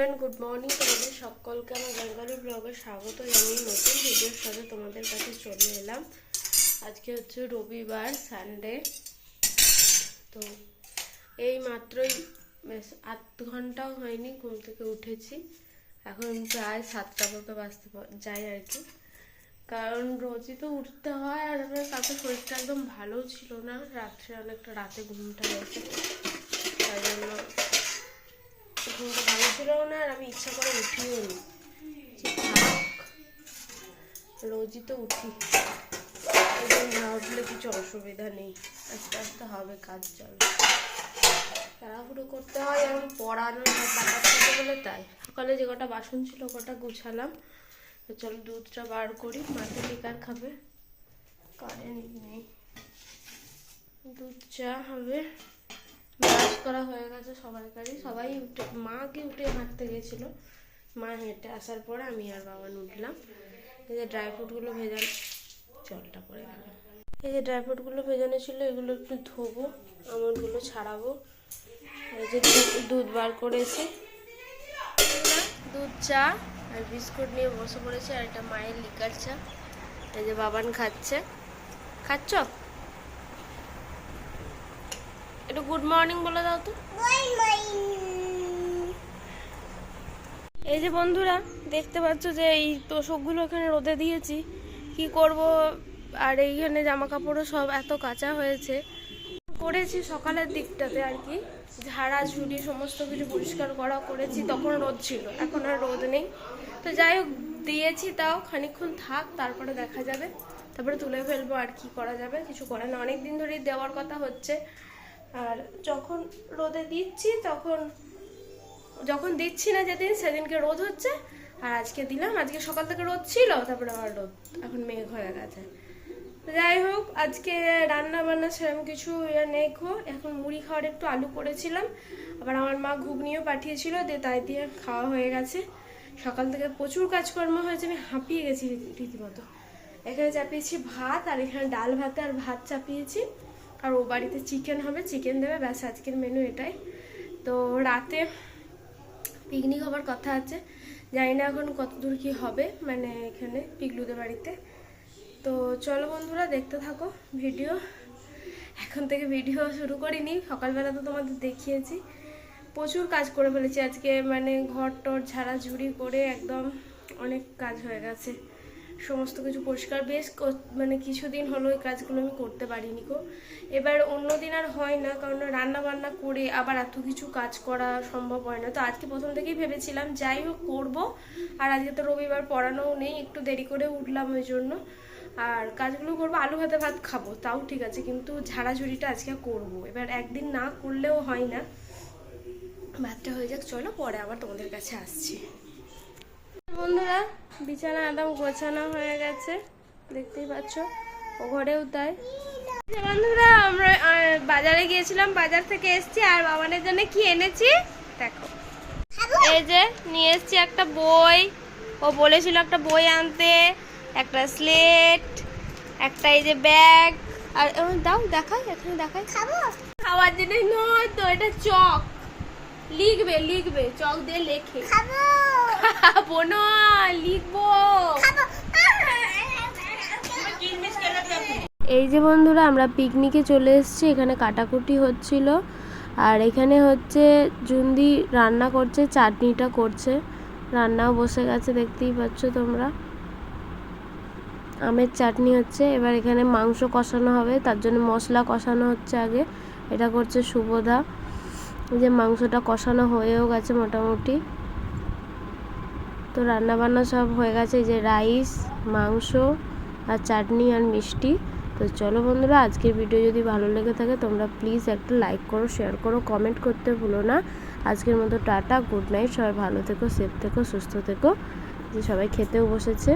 Friend good morning তোমাদের সকলকে আমার বেঙ্গলি ব্লগে স্বাগত। জানিয়ে নতুন ভিডিওর সাথে তোমাদের কাছে চলে এলাম। আজকে হচ্ছে রবিবার সানডে তো এই মাত্রই আধ ঘন্টাও হয়নি ঘুম থেকে উঠেছি। এখন প্রায় সাতটা মতো বাজতে যাই আর কি। কারণ রোজই তো উঠতে হয় আর আমার কাছে শরীরটা একদম ভালো ছিল না। রাত্রে অনেকটা রাতে ঘুমটা গেছে তাই জন্য ঘুমটা ভালো ছিল না আর আমি ইচ্ছা করে উঠিও নি। রোজই তো উঠি। না উঠলে কিছু অসুবিধা নেই। আস্তে আস্তে হবে কাজ, চল। তাড়াহুড়ো করতে হয় এবং পড়ানো ব্যাপার বলে তাই। সকালে যে কটা বাসন ছিল কটা গুছালাম। তো চলো দুধটা বার করি, মাকে বেকার খাবে। কারেন্ট নেই। দুধ চা হবে। ব্রাশ করা হয়ে গেছে সবাইকারই। সবাই উঠে মা কি উঠে হাঁটতে গেছিল। মা হেঁটে আসার পরে আমি আর বাবান উঠলাম। এই যে ড্রাই ফ্রুটগুলো ভেজান, জলটা পড়ে গেল। এই যে ড্রাই ফ্রুটগুলো ভেজানো ছিল, এগুলো একটু ধোবো আমনগুলো ছাড়াবো। এই যে দুধ- দুধ বার করেছি। দুধ, চা আর বিস্কুট নিয়ে বসে পড়েছে আর এটা মায়ের লিকার চা। এই যে বাবান খাচ্ছে। খাচ্ছ একটু গুড মর্নিং বলে দাও তো। এই যে বন্ধুরা দেখতে পাচ্ছ যে এই তোষকগুলো এখানে রোদে দিয়েছি। কি করব? আর এইখানে জামা কাপড়ও সব এত কাঁচা হয়েছে। করেছি সকালের দিকটাতে আর কি। ঝাড়া ঝুড়ি সমস্ত কিছু পরিষ্কার করা করেছি। তখন রোদ ছিল এখন আর রোদ নেই। তো যাই হোক দিয়েছি তাও। খানিকক্ষণ থাক তারপরে দেখা যাবে। তারপরে তুলে ফেলব আর কি করা যাবে। কিছু করে না অনেক দিন ধরেই দেওয়ার কথা হচ্ছে। আর যখন রোদে দিচ্ছি, তখন, যখন দিচ্ছি না যেদিন, সেদিনকে রোদ হচ্ছে। আর আজকে দিলাম, আজকে সকাল থেকে রোদ ছিল, তারপরে আবার রোদ। এখন মেঘ হয়ে গেছে। যাই হোক, আজকে রান্না বান্না সেরকম কিছু ইয়ে নেই গো। এখন মুড়ি খাওয়ার একটু আলু করেছিলাম। আবার আমার মা ঘুগনিও পাঠিয়েছিল দিয়ে তাই দিয়ে খাওয়া হয়ে গেছে। সকাল থেকে প্রচুর কাজকর্ম হয়েছে, আমি হাঁপিয়ে গেছি রীতিমতো। এখানে চাপিয়েছি ভাত, আর এখানে ডাল ভাতে আর ভাত চাপিয়েছি। আর ও বাড়িতে চিকেন হবে চিকেন দেবে, ব্যাস আজকের মেনু এটাই। তো রাতে পিকনিক হবার কথা আছে, জানি না এখন কত দূর কি হবে মানে এখানে পিগলুদের বাড়িতে। তো চলো বন্ধুরা, দেখতে থাকো ভিডিও এখন থেকে ভিডিও শুরু করিনি, সকালবেলা তো তোমাদের দেখিয়েছি। প্রচুর কাজ করে ফেলেছি আজকে মানে ঘর টর ঝাড়া ঝুড়ি করে একদম অনেক কাজ হয়ে গেছে। সমস্ত কিছু পরিষ্কার। বেশ মানে কিছুদিন হলো এই কাজগুলো আমি করতে পারিনি গো। এবার অন্য দিন আর হয় না, কারণ রান্না বান্না করে আবার এত কিছু কাজ করা সম্ভব হয় না। তো আজকে প্রথম থেকেই ভেবেছিলাম, যাই হোক করব। আর আজকে তো রবিবার, পড়ানোও নেই, একটু দেরি করে উঠলাম ওই জন্য। আর কাজগুলো করব, আলু ভাতে ভাত খাব, তাও ঠিক আছে, কিন্তু ঝাড়াঝুড়িটা আজকে করব। এবার একদিন না করলেও হয় না। ভাতটা হয়ে যাক, চলো পরে আবার তোমাদের কাছে আসছি। বন্ধুরা বিছানা একদম গোছানো হয়ে গেছে। দেখতেই পাচ্ছ ও ঘরেও তাই। যে বন্ধুরা আমরা বাজারে গিয়েছিলাম বাজার থেকে এসেছি আর বাবানের জন্য কি এনেছি? দেখো। এই যে নিয়ে এসেছি একটা বই। ও বলেছিল একটা বই আনতে একটা স্লেট একটা এই যে ব্যাগ আর দাও দেখাই এখানে দেখাই। খাব? খাওয়ার জিনিস নয় তো এটা চক। লিখবে লিখবে চক দিয়ে লেখে। খাব। না লিখব। এই যে বন্ধুরা আমরা পিকনিকে চলে এসেছি। এখানে কাটাকুটি হচ্ছিল। আর এখানে হচ্ছে জুন্দি রান্না করছে চাটনিটা করছে। রান্নাও বসে গেছে দেখতেই পাচ্ছ তোমরা। আমের চাটনি হচ্ছে। এবার এখানে মাংস কষানো হবে। তার জন্য মশলা কষানো হচ্ছে আগে। এটা করছে সুবোধা। এই যে মাংসটা কষানো হয়েও গেছে মোটামুটি। তো রান্নাবান্না সব হয়ে গেছে যে রাইস, মাংস আর চাটনি আর মিষ্টি। তো চলো বন্ধুরা, আজকের ভিডিও যদি ভালো লেগে থাকে, তোমরা প্লিজ একটা লাইক করো শেয়ার করো কমেন্ট করতে ভুলো না। আজকের মতো টাটা গুড নাইট সবাই ভালো থেকো সেফ থেকো, সুস্থ থেকো। যে সবাই খেতেও বসেছে।